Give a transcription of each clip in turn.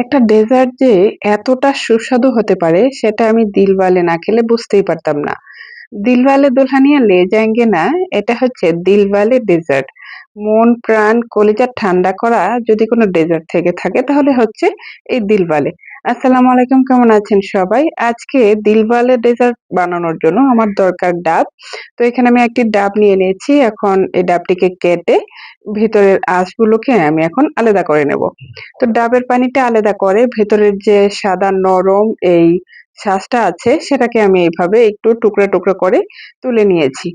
একটা ডেজার্ট যে এতটা সুস্বাদু হতে পারে, সেটা আমি দিলওয়ালে না খেলে বুঝতেই পারতাম না। দিলওয়ালে দুলহানিয়া লে যায়েঙ্গে না, এটা হচ্ছে দিলওয়ালে ডেজার্ট। মন, প্রাণ, কলিজা ঠান্ডা করা যদি কোনো ডেজার্ট থেকে থাকে, তাহলে হচ্ছে এই দিলওয়ালে। আসসালামু আলাইকুম, কেমন আছেন সবাই? আজকে দিলওয়ালে ডেজার্ট বানানোর জন্য আমার দরকার ডাব। তো এখানে আমি একটি ডাব নিয়ে নিয়েছি। এখন এই ডাবটিকে কেটে ভিতরের আঁশগুলোকে আমি এখন আলাদা করে নেব। তো ডাবের পানিটা আলাদা করে ভেতরের যে সাদা নরম এই শাঁসটা আছে, সেটাকে আমি এইভাবে একটু টুকরো টুকরো করে তুলে নিয়েছি।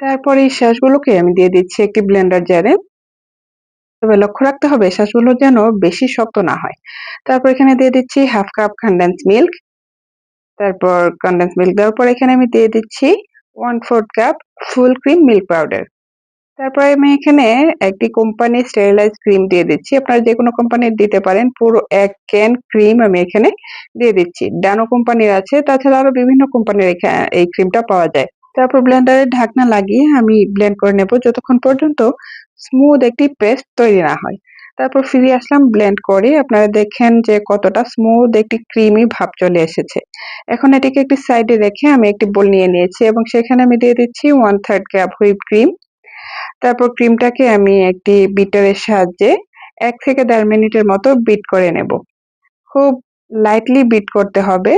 তারপর এই শাঁসগুলোকে আমি দিয়ে দিচ্ছি একটি ব্লেন্ডার জারে। তবে লক্ষ্য রাখতে হবে শাঁসগুলো যেন বেশি শক্ত না হয়। তারপর এখানে দিয়ে দিচ্ছি হাফ কাপ কনডেন্স মিল্ক। তারপর কনডেন্স মিল্ক দেওয়ার পর এখানে আমি দিয়ে দিচ্ছি one fourth cup full cream milk powder. তারপরে আমি এখানে একটি কোম্পানি স্টেরিলাইজ ক্রিম দিয়ে দিচ্ছি। আপনারা যে কোনো কোম্পানির দিতে পারেন। পুরো এক ক্যান ক্রিম আমি এখানে দিয়ে দিচ্ছি। ডানো কোম্পানির আছে। তাছাড়া আরও বিভিন্ন কোম্পানির এই ক্রিমটা পাওয়া যায়। তারপর ব্লেন্ডারের ঢাকনা লাগিয়ে আমি ব্লেন্ড করে নেব যতক্ষণ পর্যন্ত স্মুথ একটি পেস্ট তৈরি না হয়। তারপর ফিরে আসলাম ব্লেন্ড করে। আপনারা দেখেন যে কতটা স্মুথ একটি ক্রিমি ভাব চলে এসেছে। এখন এটিকে একটি সাইডে রেখে আমি একটি বোল নিয়ে নিয়েছি এবং সেখানে আমি দিয়ে দিচ্ছি one third cup whip cream তারপর ক্রিমটাকে আমি একটি বিটারের সাহায্যে এক থেকে দেড় মিনিটের মতো বিট করে নেব। খুব লাইটলি বিট করতে হবে।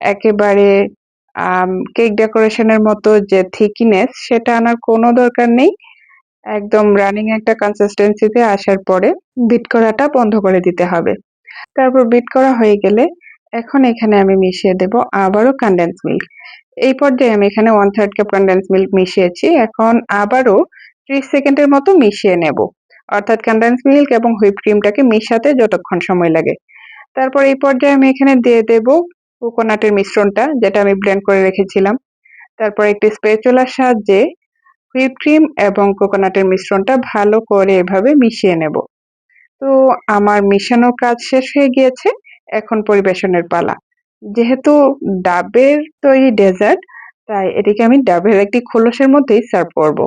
একেবারে কেক ডেকোরেশনের মতো যে থিকনেস সেটা আনার কোনো দরকার নেই। একদম রানিং একটা কনসিস্টেন্সিতে আসার পরে বিট করাটা বন্ধ করে দিতে হবে। তারপর বিট করা হয়ে গেলে এখন এখানে আমি মিশিয়ে দেব আবারও কনডেন্স মিল্ক এই পর্যায়ে আমি এখানে one third cup condense milk মিশিয়েছি। এখন আবারও ত্রিশ সেকেন্ডের মতো মিশিয়ে নেব। অর্থাৎ কনডেন্স মিল্ক এবং হুইপ ক্রিমটাকে মিশাতে যতক্ষণ সময় লাগে। তারপর এই পর্যায়ে আমি এখানে দিয়ে দেব কোকোনাটের মিশ্রণটা, যেটা আমি ব্লেন্ড করে রেখেছিলাম। তারপর একটি স্পেচুলার সাহায্যে হুইপ ক্রিম এবং কোকোনাটের মিশ্রণটা ভালো করে এভাবে মিশিয়ে নেব। তো আমার মিশানোর কাজ শেষ হয়ে গিয়েছে, এখন পরিবেশনের পালা। যেহেতু ডাবের তৈরি ডেজার্ট তাই এটিকে আমি ডাবের একটি খোলসের মধ্যেই সার্ভ করব।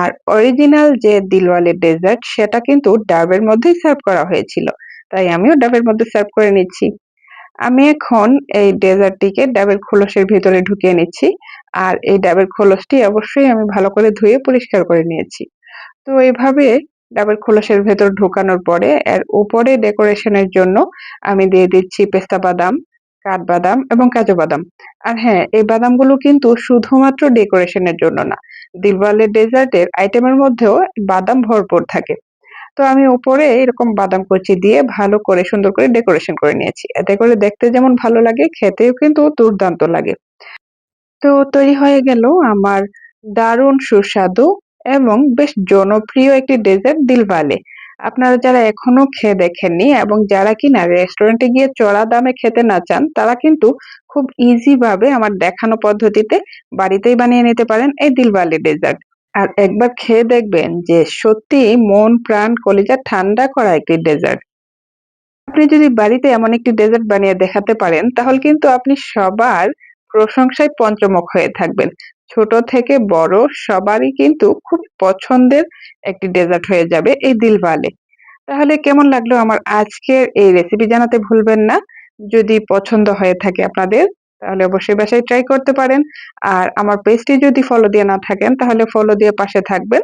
আর অরিজিনাল যে দিলওয়ালে ডেজার্ট সেটা কিন্তু ডাবের মধ্যেই সার্ভ করা হয়েছিল। তাই আমিও ডাবের মধ্যে সার্ভ করে নিচ্ছি। আমি এখন এই ডেজার্টটিকে ডাবের খোলসের ভিতরে ঢুকিয়ে নিচ্ছি। আর এই ডাবের খোলসটি অবশ্যই আমি ভালো করে ধুয়ে পরিষ্কার করে নিয়েছি। তো এইভাবে ডাবের খোলসের ভেতর ঢোকানোর পরে, এর উপরে ডেকোরেশনের জন্য আমি দিয়ে দিচ্ছি পেস্তা বাদাম। কাঠবাদাম এবং কাজু বাদাম। আর হ্যাঁ এই বাদামগুলো কিন্তু শুধুমাত্র ডেকোরেশনের জন্য না, দিলওয়ালের ডেজার্টের আইটেমের মধ্যেও বাদাম ভরপুর থাকে। তো আমি উপরে এরকম বাদাম কুচি দিয়ে ভালো করে, সুন্দর করে ডেকোরেশন করে নিয়েছি। এতে করে দেখতে যেমন ভালো লাগে, খেতেও কিন্তু দুর্দান্ত লাগে। তো তৈরি হয়ে গেল আমার দারুণ সুস্বাদু এবং বেশ জনপ্রিয় একটি ডেজার্ট দিলওয়ালে। আপনারা যারা এখনও খেয়ে দেখেননি এবং যারা কিনা রেস্টুরেন্টে গিয়ে চড়া দামে খেতে না চান, তারা কিন্তু খুব ইজি ভাবে আমার দেখানো পদ্ধতিতে বাড়িতেই বানিয়ে নিতে পারেন এই দিলবালি ডেজার্ট আর একবার খেয়ে দেখবেন যে সত্যি মন, প্রাণ, কলিজা ঠান্ডা করা একটি ডেজার্ট আপনি যদি বাড়িতে এমন একটি ডেজার্ট বানিয়ে দেখাতে পারেন, তাহলে কিন্তু আপনি সবার প্রশংসায় পঞ্চমুখ হয়ে থাকবেন। ছোট থেকে বড় সবারই কিন্তু খুব পছন্দের একটি ডেজার্ট হয়ে যাবে এই দিলওয়ালে তাহলে কেমন লাগল আমার আজকের এই রেসিপি জানাতে ভুলবেন না। যদি পছন্দ হয়ে থাকে আপনাদের, তাহলে অবশ্যই বাসায় ট্রাই করতে পারেন। আর আমার পেজটি যদি ফলো দিয়ে না থাকেন, তাহলে ফলো দিয়ে পাশে থাকবেন।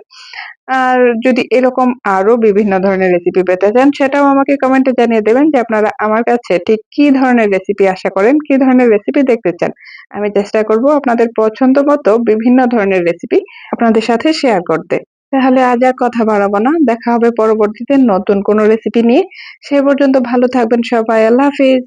আর যদি এরকম আরও বিভিন্ন ধরনের রেসিপি পেতে চান, সেটাও আমাকে কমেন্টে জানিয়ে দেবেন যে আপনারা আমার কাছে ঠিক কি ধরনের রেসিপি আশা করেন, কি ধরনের রেসিপি দেখতে চান। আমি চেষ্টা করব আপনাদের পছন্দ মতো বিভিন্ন ধরনের রেসিপি আপনাদের সাথে শেয়ার করতে। তাহলে আজ আর কথা বাড়াবো না। দেখা হবে পরবর্তীতে নতুন কোনো রেসিপি নিয়ে। সে পর্যন্ত ভালো থাকবেন সবাই। আল্লাহ হাফিজ।